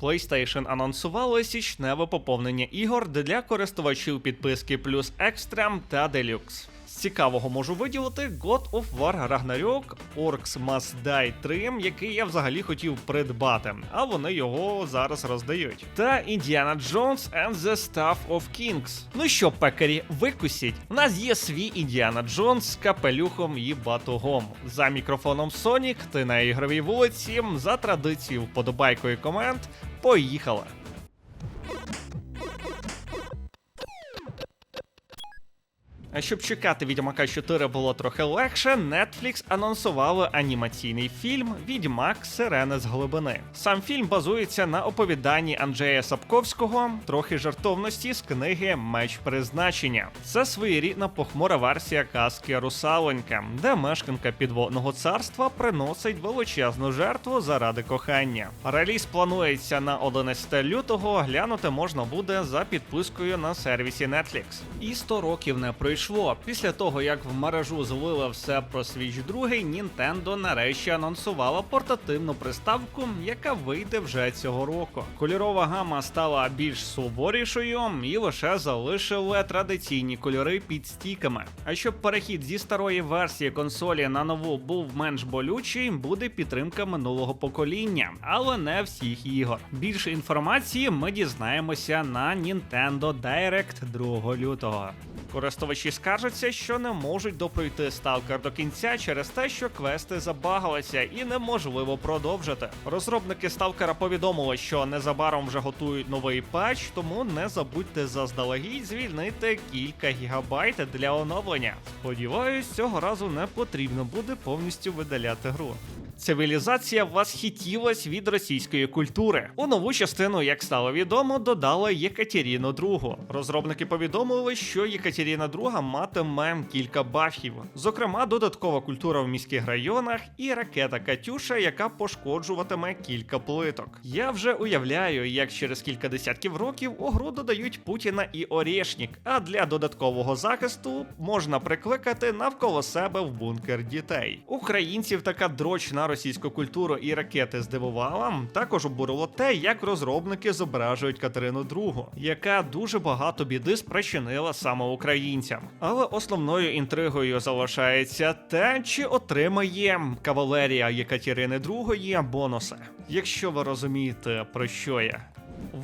PlayStation анонсувало січневе поповнення ігор для користувачів підписки плюс Extreme та Deluxe. З цікавого можу виділити God of War Ragnarok, Orcs Must Die 3, який я взагалі хотів придбати, а вони його зараз роздають. Та Indiana Jones and the Staff of Kings. Ну що, пекарі, викусіть. У нас є свій Індіана Джонс з капелюхом і батогом. За мікрофоном Сонік, ти на ігровій вулиці, за традицією вподобайкою комент. Поїхали! А щоб чекати Відьмака 4 було трохи легше, Netflix анонсували анімаційний фільм Відьмак Сирени з глибини. Сам фільм базується на оповіданні Анджея Сапковського, трохи жартовності з книги Меч призначення. Це своєрідна похмура версія казки Русалонька, де мешканка підводного царства приносить величезну жертву заради кохання. Реліз планується на 11 лютого. Глянути можна буде за підпискою на сервісі Netflix. І 100 років не пройшло. Після того, як в мережу злили все про Switch 2, Nintendo нарешті анонсувала портативну приставку, яка вийде вже цього року. Кольорова гама стала більш суворішою і лише залишили традиційні кольори під стіками. А щоб перехід зі старої версії консолі на нову був менш болючий, буде підтримка минулого покоління, але не всіх ігор. Більше інформації ми дізнаємося на Nintendo Direct 2 лютого. Користувачі скаржаться, що не можуть допройти сталкер до кінця через те, що квести забагалися і неможливо продовжити. Розробники сталкера повідомили, що незабаром вже готують новий патч, тому не забудьте заздалегідь звільнити кілька гігабайт для оновлення. Сподіваюсь, цього разу не потрібно буде повністю видаляти гру. Цивілізація восхитілась від російської культури. У нову частину, як стало відомо, додали Єкатеріну II. Розробники повідомили, що Єкатеріна II матиме кілька бафів, зокрема, додаткова культура в міських районах і ракета Катюша, яка пошкоджуватиме кілька плиток. Я вже уявляю, як через кілька десятків років у гру додають Путіна і Орєшнік, а для додаткового захисту можна прикликати навколо себе в бункер дітей. Українців така дроч на російську культуру і ракети здивувала. Також обурило те, як розробники зображують Катерину II, яка дуже багато біди спричинила саме українцям. Але основною інтригою залишається те, чи отримає кавалерія Катерини II бонуси. Якщо ви розумієте, про що я.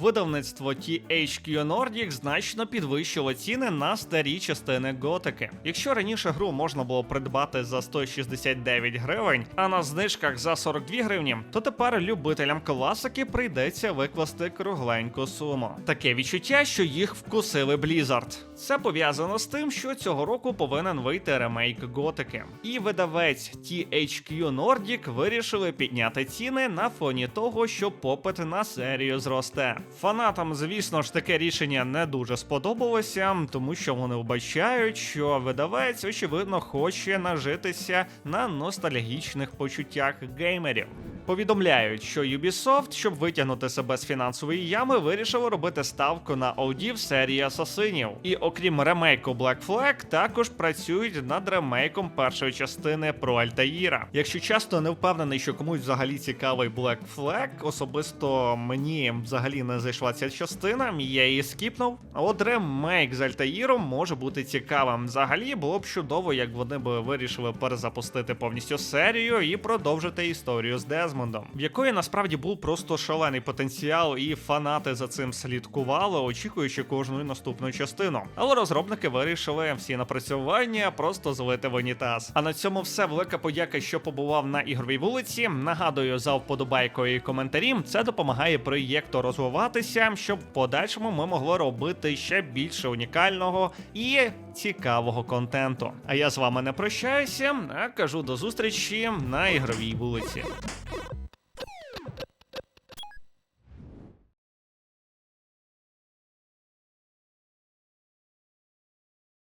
Видавництво THQ Nordic значно підвищило ціни на старі частини готики. Якщо раніше гру можна було придбати за 169 гривень, а на знижках за 42 гривні, то тепер любителям класики прийдеться викласти кругленьку суму. Таке відчуття, що їх вкусили Blizzard. Це пов'язано з тим, що цього року повинен вийти ремейк готики. І видавець THQ Nordic вирішили підняти ціни на фоні того, що попит на серію зросте. Фанатам, звісно ж, таке рішення не дуже сподобалося, тому що вони вбачають, що видавець, очевидно, хоче нажитися на ностальгічних почуттях геймерів. Повідомляють, що Ubisoft, щоб витягнути себе з фінансової ями, вирішили робити ставку на OD в серії асасинів. І окрім ремейку Black Flag, також працюють над ремейком першої частини про Альтаїра. Якщо часто не впевнений, що комусь взагалі цікавий Black Flag, особисто мені взагалі не зайшла ця частина, я її скіпнув. А от ремейк з Альтаїром може бути цікавим. Взагалі було б чудово, як вони б вирішили перезапустити повністю серію і продовжити історію з Дезмондом, в якої насправді був просто шалений потенціал, і фанати за цим слідкували, очікуючи кожну наступну частину. Але розробники вирішили всі напрацювання просто злити в унітаз. А на цьому все велика подяка, що побував на ігровій вулиці. Нагадую за вподобайкою і коментарі. Це допомагає проєкту розвиватися, щоб в подальшому ми могли робити ще більше унікального і цікавого контенту. А я з вами не прощаюся, а кажу до зустрічі на ігровій вулиці.